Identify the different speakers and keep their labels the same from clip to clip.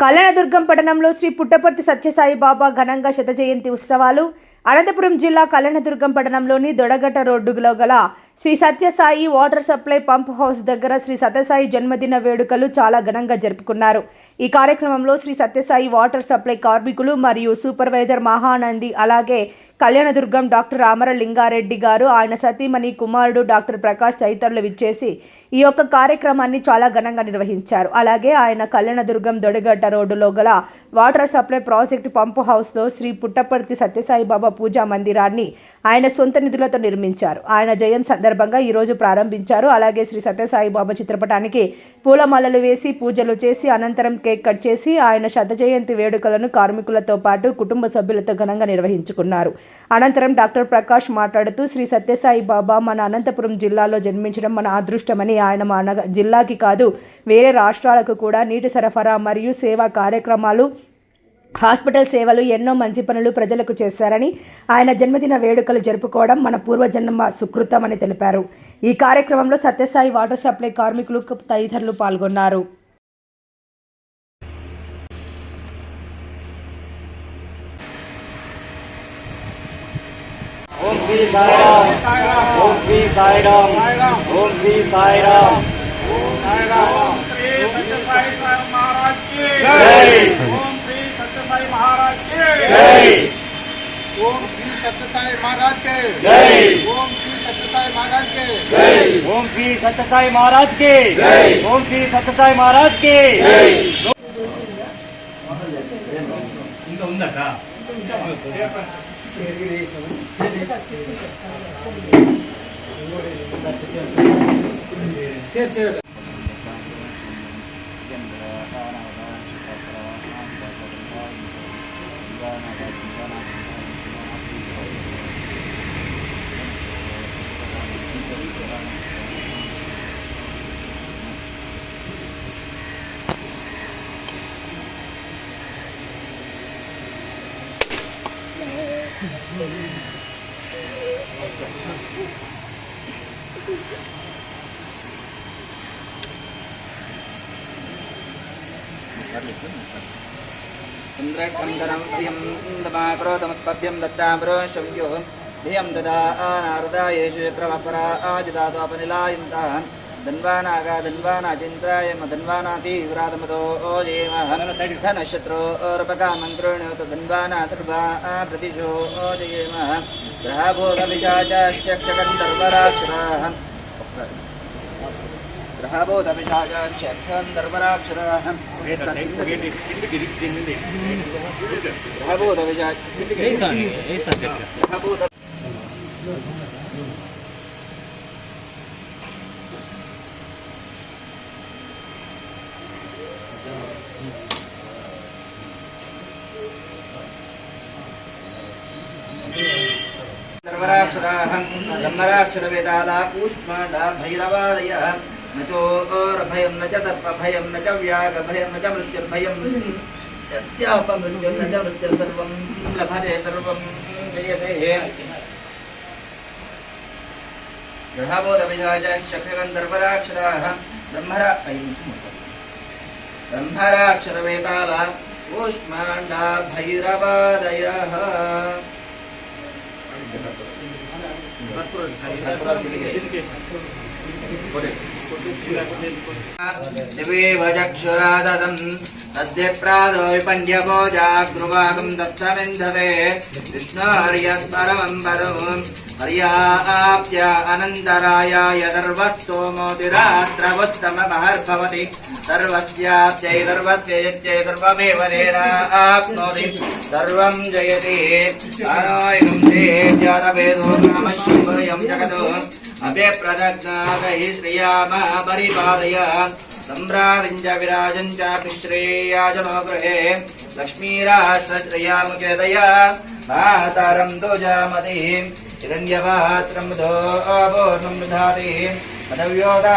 Speaker 1: కళ్యాణదుర్గం పట్టణంలో శ్రీ పుట్టపర్తి సత్యసాయి బాబా ఘనంగా శత జయంతి ఉత్సవాలు. అనంతపురం జిల్లా కళ్యాణదుర్గం పట్టణంలోని దొడగట్ట రోడ్డులో గల Sri Sathya Sai water supply pump house దగ్గర శ్రీ సత్యసాయి జన్మదిన వేడుకలు చాలా ఘనంగా జరుపుకున్నారు. ఈ కార్యక్రమంలో శ్రీ సత్యసాయి వాటర్ సప్లై కార్మికులు మరియు సూపర్వైజర్ మహానంది అలాగే కళ్యాణదుర్గం డాక్టర్ రామరలింగారెడ్డి గారు ఆయన సతీమణి కుమారుడు డాక్టర్ ప్రకాష్ తదితరులు విచ్చేసి ఈ యొక్క కార్యక్రమాన్ని చాలా ఘనంగా నిర్వహించారు. అలాగే ఆయన కళ్యాణదుర్గం దొడిగట్ట రోడ్డులో గల వాటర్ సప్లై ప్రాజెక్టు పంపు హౌస్లో శ్రీ పుట్టపర్తి సత్యసాయి బాబా పూజా మందిరాన్ని ఆయన సొంత నిధులతో నిర్మించారు. ఆయన జయంతి సందర్భంగా ఈరోజు ప్రారంభించారు. అలాగే శ్రీ సత్యసాయి బాబా చిత్రపటానికి పూలమాలలు వేసి పూజలు చేసి అనంతరం కేక్ కట్ చేసి ఆయన శత జయంతి వేడుకలను కార్మికులతో పాటు కుటుంబ సభ్యులతో ఘనంగా నిర్వహించుకున్నారు. అనంతరం డాక్టర్ ప్రకాష్ మాట్లాడుతూ శ్రీ సత్యసాయి బాబా మన అనంతపురం జిల్లాలో జన్మించడం మన అదృష్టమని ఆయన మన జిల్లాకి కాదు వేరే రాష్ట్రాలకు కూడా నీటి సరఫరా మరియు సేవా కార్యక్రమాలు హాస్పిటల్ సేవలు ఎన్నో మంచి పనులు ప్రజలకు చేశారని ఆయన జన్మదిన వేడుకలు జరుపుకోవడం మన పూర్వజన్మ సుకృతమని తెలిపారు. ఈ కార్యక్రమంలో సత్యసాయి వాటర్ సప్లై కార్మికులు తదితరులు పాల్గొన్నారు
Speaker 2: ఓం శ్రీ సాయిరామ్ ఓం శ్రీ సాయిరామ్ ఓం శ్రీ సాయిరామ్
Speaker 3: ఓం శ్రీ సత్యసాయి మహారాజ్ కే
Speaker 2: జై
Speaker 3: ఓం శ్రీ సత్యసాయి మహారాజ్
Speaker 2: కే ఓం శ్రీ సత్యసాయి మహారాజ్ కే ఓం శ్రీ సత్యసాయి మహారాజ్ కే ఇంకా ఉందట
Speaker 4: చేర్చేయడం Thank you. चन्द्रकन्दरम्भ्यं दत्ताम्बरोशव्यो धियं ददा नारदा येषु यत्र वपरा आजिदातोपनिलायन्तान् ಧನ್ವಾನಾಗ ಧನ್ವಾನಾತೀಂದ್ರಾಯ ಮಧನ್ವಾನಾತಿ ವಿವ್ರಾತಮತೋ ಓ ದೇವ ಧನಶತ್ರು ಓರ್ಪಕಾ ಮಂತ್ರೋಣಿವತ ಧನ್ವಾನಾತೃಪಾ ಪ್ರತಿಶೋ ಓ ದೇವ ಗ್ರಹಭೂತಪಿಶಾಚಾಶ್ಯಕ್ಷಗಂಧರ್ವರಾಕ್ಷರಾಹ ಗ್ರಹಭೂತಪಿಶಾಚಾಶ್ಯಕ್ಷಗಂಧರ್ವರಾಕ್ಷರಾಹ ಗ್ರಹಭೂತಪಿಶಾಚ ಗ್ರಹಭೂತ ब्रह्मराक्षरवेदाला कूष्माण्डा भैरवादयः न न च न च व्याघभयं, न च मृत्युर्भयं। च लभते सर्वं, जयते ब्रह्मराक्षरवेताला कूष्माण्डा भैरवादयः दिवेव चक्षुराददम् तद्यप्रादो विपण्यपो जागृवागम् दत्तमिन्धते विष्णोर्यत्परमम् पदम् पर्याप्य अनन्तराय यदर्वस्तोमोतिरात्रवुत्तममहर्भवति सर्वस्याप्यै सर्वत्यै सर्वमेव तेनाप्नोति सर्वम् जयति अनायकम् ते जातवेदो नाम शिवयम् जगतो अभ्यप्रदज्ञाहि श्रियामपरिपादय सम्राजञ्च विराजम् चापि श्रेयाय मम गृहे लक्ष्मीराष्ट्रश्रियामुचेतय मातरम् दुजामतिः हिरण्यपात्रम् धोपूर्णम् दधाति एकदा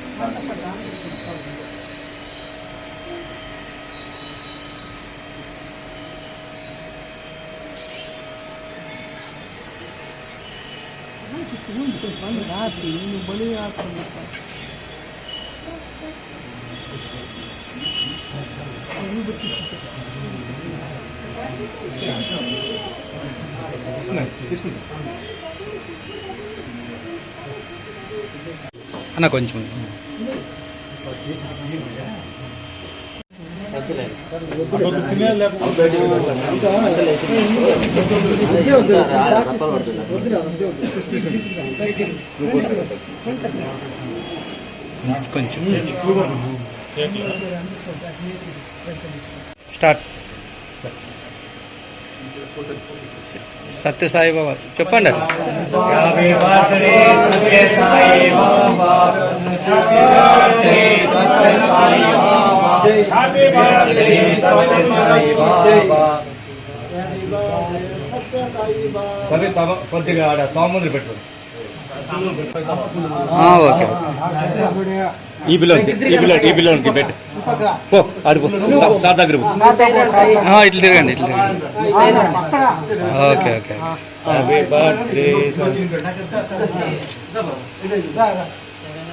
Speaker 5: అన్న కొంచెం కొంచెం స్టార్ట్ సత్యసాయి బాబా చెప్పండి అట్లా
Speaker 2: Happy birthday, Satya కొంచెం స్టార్ట్ Satya Sai Baba. సరే తమ కొద్దిగా ఆడ సాముద్రి పెట్టు
Speaker 5: ఆ, ఓకే ఈ పిల్లోనికి ఈ పిల్ల ఈ పిల్లోనికి పెట్టు. పో అడుపు సార్ దగ్గర పో. ఆ, ఇట్లా తిరగండి ఇట్లా తిరగండి. ఓకే ఓకే
Speaker 2: హ్యాపీ బర్త్డే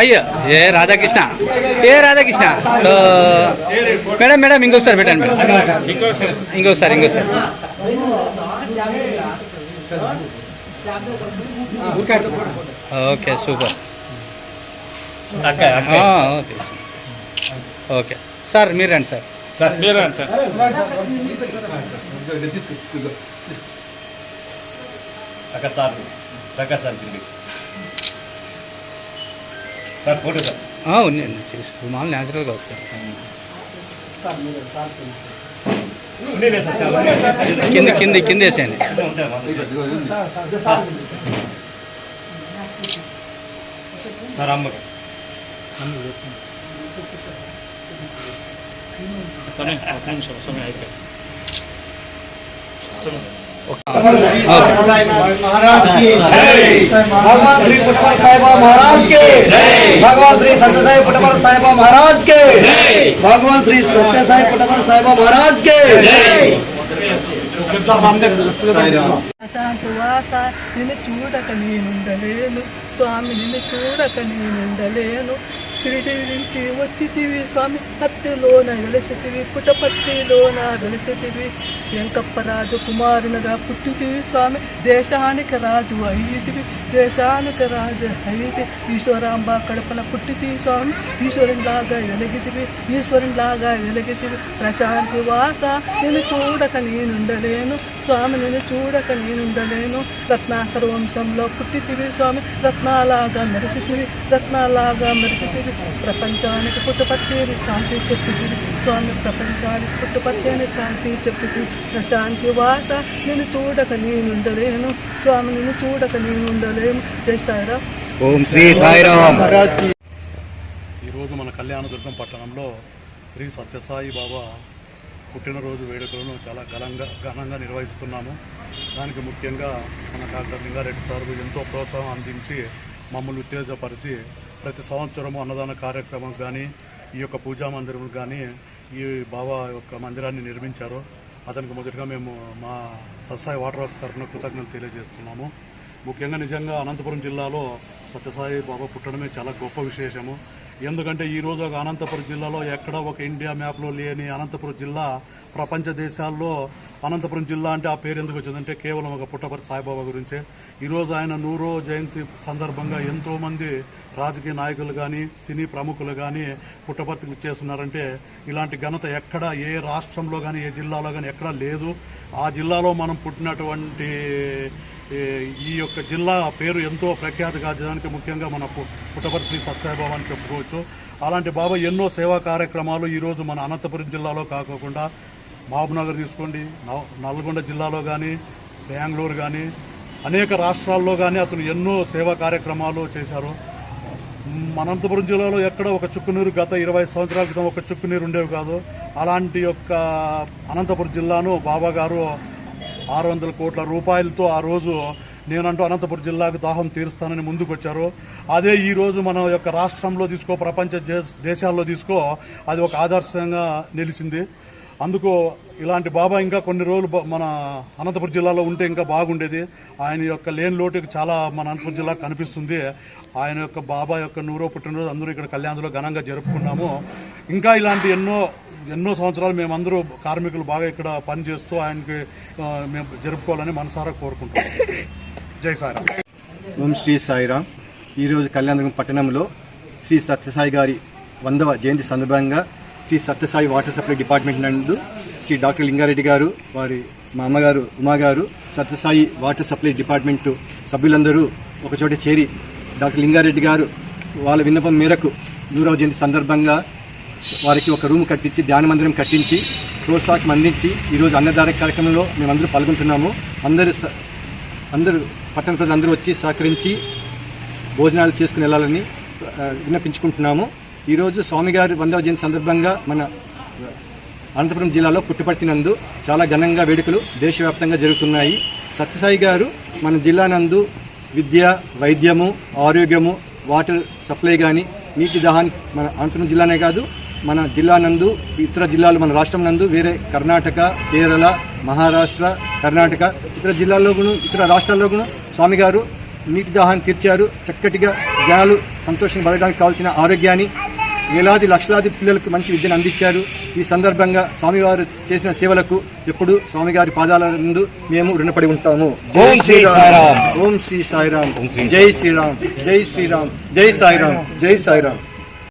Speaker 5: అయ్యో ఏ రాధాకృష్ణ? ఏ రాధాకృష్ణ? మేడం మేడం ఇంకొకసారి పెట్టండి మేడం. ఇంకొకసారి ఇంకొకసారి. ఇంకొకసారి okay super. Okay okay. Sir మీరు రండి సార్.
Speaker 2: సార్ మీరు సార్. అక్క సార్ అక్క సార్ సార్ ఫోటో సార్.
Speaker 5: ఆ, ఉన్నాయండి చేసుకో మామూలు న్యాచురల్గా
Speaker 2: సార్.
Speaker 5: కింద కింద కింద
Speaker 2: మా సార్ అమ్మకి. సమయం ఒక నిమిషం సమయం అయిపోయింది.
Speaker 6: महाराज की भगवान श्री पुटपर साहिबा महाराज के भगवान श्री सत्य साई पुटपर साहिबा महाराज के भगवान श्री सत्य साई पुटपर साहिबा महाराज के
Speaker 7: శాంతి వాస నిన్ను చూడక నేనుండలేను స్వామి నిన్ను చూడక నేనుండలేను షిరిడింటి వచ్చితివి స్వామి హత్తిలోన వెలసితివి పుటపట్టిలోన వెలసితివి. వెంకప్ప రాజు కుమారునిగా పుట్టితివి స్వామి దేశానికి రాజు అయ్యితివి దేశానికి రాజు అయ్యితి ఈశ్వరాంబ కడపన పుట్టితివి స్వామి ఈశ్వరునిలాగా వెలిగితివి. ఈశ్వరునిలాగా వెలిగితివి. ప్రశాంతి వాస నిన్ను చూడక నేనుండలేను. స్వామి నిన్ను చూడక నేనుండలేను. రత్నాకర వంశంలో పుట్టితివి స్వామి రత్నాలాగా మెరిసితివి. రత్నాలాగా మెరిసితివి. ప్రపంచానికి పుట్టుపట్టేది శాంతి చెప్పుతుంది స్వామి ప్రపంచానికి పుట్టుపట్టేని శాంతి చెప్పుతుంది నా శాంతి వాస నేను చూడక నేనుండలేను స్వామి నేను చూడక నేనుండలేను. జై సాయిరామ్.
Speaker 5: ఓం శ్రీ సాయిరామ్.
Speaker 8: ఈరోజు మన కళ్యాణదుర్గం పట్టణంలో శ్రీ సత్యసాయి బాబా పుట్టినరోజు వేడుకలను చాలా ఘనంగా ఘనంగా నిర్వహిస్తున్నాము. దానికి ముఖ్యంగా మన డాక్టర్ లింగారెడ్డి సార్ ఎంతో ప్రోత్సాహం అందించి మమ్మల్ని ఉత్తేజపరిచి ప్రతి సంవత్సరము అన్నదాన కార్యక్రమం కానీ ఈ యొక్క పూజా మందిరం కానీ ఈ బాబా యొక్క మందిరాన్ని నిర్మించారు. అతనికి మొదటిగా మేము మా సత్సాయి వాటర్ వర్క్స్ తరఫున కృతజ్ఞతలు తెలియజేస్తున్నాము. ముఖ్యంగా నిజంగా అనంతపురం జిల్లాలో సత్యసాయి బాబా పుట్టడమే చాలా గొప్ప విశేషము. ఎందుకంటే ఈ రోజు ఒక అనంతపురం జిల్లాలో ఎక్కడ ఒక ఇండియా మ్యాప్లో లేని అనంతపురం జిల్లా ప్రపంచ దేశాల్లో అనంతపురం జిల్లా అంటే ఆ పేరు ఎందుకు వచ్చిందంటే కేవలం ఒక పుట్టపర్తి సాయిబాబా గురించే. ఈరోజు ఆయన నూరో జయంతి సందర్భంగా ఎంతోమంది రాజకీయ నాయకులు కానీ సినీ ప్రముఖులు కానీ పుట్టపర్తికి చేస్తున్నారంటే ఇలాంటి ఘనత ఎక్కడ ఏ రాష్ట్రంలో కానీ ఏ జిల్లాలో కానీ ఎక్కడా లేదు. ఆ జిల్లాలో మనం పుట్టినటువంటి ఈ ఈ యొక్క జిల్లా పేరు ఎంతో ప్రఖ్యాతి గాంచడానికి ముఖ్యంగా మన పు- పుట్టపర్తి శ్రీ సత్యసాయిబాబా అని చెప్పుకోవచ్చు. అలాంటి బాబా ఎన్నో సేవా కార్యక్రమాలు ఈరోజు మన అనంతపురం జిల్లాలో కాకుండా మహబూబ్నగర్ తీసుకోండి నల్గొండ జిల్లాలో కానీ బెంగళూరు కానీ అనేక రాష్ట్రాల్లో కానీ అతను ఎన్నో సేవా కార్యక్రమాలు చేశారు. అనంతపురం జిల్లాలో ఎక్కడ ఒక చుక్కునీరు గత ఇరవై సంవత్సరాల క్రితం ఒక చుక్కునీరు ఉండేవి కాదు. అలాంటి యొక్క అనంతపురం జిల్లాను బాబా గారు ఆరు వందల కోట్ల రూపాయలతో ఆ రోజు నేనంటూ అనంతపురం జిల్లాకు దాహం తీరుస్తానని ముందుకొచ్చారు అదే ఈరోజు మన యొక్క రాష్ట్రంలో తీసుకో ప్రపంచ దేశ- దేశాల్లో తీసుకో అది ఒక ఆదర్శంగా నిలిచింది. అందుకు ఇలాంటి బాబా ఇంకా కొన్ని రోజులు మన అనంతపురం జిల్లాలో ఉంటే ఇంకా బాగుండేది. ఆయన యొక్క లేని లోటు చాలా మన అనంతపురం జిల్లా కనిపిస్తుంది. ఆయన యొక్క బాబా యొక్క నూరో పుట్టినరోజు అందరూ ఇక్కడ కళ్యాణంలో ఘనంగా జరుపుకున్నాము. ఇంకా ఇలాంటి ఎన్నో ఎన్నో సంవత్సరాలు మేమందరూ కార్మికులు బాగా ఇక్కడ పనిచేస్తూ ఆయనకి మేము జరుపుకోవాలని మనసారా కోరుకుంటున్నాం. జై సాయిరామ్.
Speaker 9: ఓం శ్రీ సాయిరామ్. ఈరోజు కళ్యాణదుర్గం పట్టణంలో శ్రీ సత్యసాయి గారి వందవ జయంతి సందర్భంగా Sri Sathya Sai water supply department నందు శ్రీ డాక్టర్ లింగారెడ్డి గారు వారి మా అమ్మగారు ఉమా గారు సత్యసాయి వాటర్ సప్లై డిపార్ట్మెంట్ సభ్యులందరూ ఒకచోట చేరి డాక్టర్ లింగారెడ్డి గారు వాళ్ళ విన్నపం మేరకు నూరవ జయంతి సందర్భంగా వారికి ఒక రూమ్ కట్టించి ధ్యాన మందిరం కట్టించి ప్రోత్సాహం అందించి ఈరోజు అన్నదాన కార్యక్రమంలో మేమందరూ పాల్గొంటున్నాము. అందరూ స- అందరూ పట్టణ ప్రజలందరూ వచ్చి సహకరించి భోజనాలు చేసుకుని వెళ్ళాలని విన్నపించుకుంటున్నాము. ఈరోజు స్వామిగారి వందవ జయంతి సందర్భంగా మన అనంతపురం జిల్లాలో పుట్టుపర్తినందు చాలా ఘనంగా వేడుకలు దేశవ్యాప్తంగా జరుగుతున్నాయి. సత్యసాయి గారు మన జిల్లా నందు విద్య వైద్యము ఆరోగ్యము వాటర్ సప్లై కానీ నీటి దాహాన్ని మన అనంతపురం జిల్లానే కాదు మన జిల్లా నందు ఇతర జిల్లాలు మన రాష్ట్రం నందు వేరే కర్ణాటక కేరళ మహారాష్ట్ర కర్ణాటక ఇతర జిల్లాల్లో కూడా ఇతర రాష్ట్రాల్లో కూడా స్వామి గారు నీటి దాహాన్ని తీర్చారు. చక్కటిగా జనాలు సంతోషంగా పడడానికి కావాల్సిన ఆరోగ్యాన్ని వేలాది లక్షలాది పిల్లలకు మంచి విద్యను అందించారు. ఈ సందర్భంగా స్వామివారు చేసిన సేవలకు ఎప్పుడు స్వామిగారి పాదాల ముందు మేము రుణపడి ఉంటాము.
Speaker 5: ఓం శ్రీ సాయిరామ్.
Speaker 9: ఓం శ్రీ సాయిరామ్. జై శ్రీరామ్. జై శ్రీరామ్. జై సాయిరామ్. జై సాయిరామ్.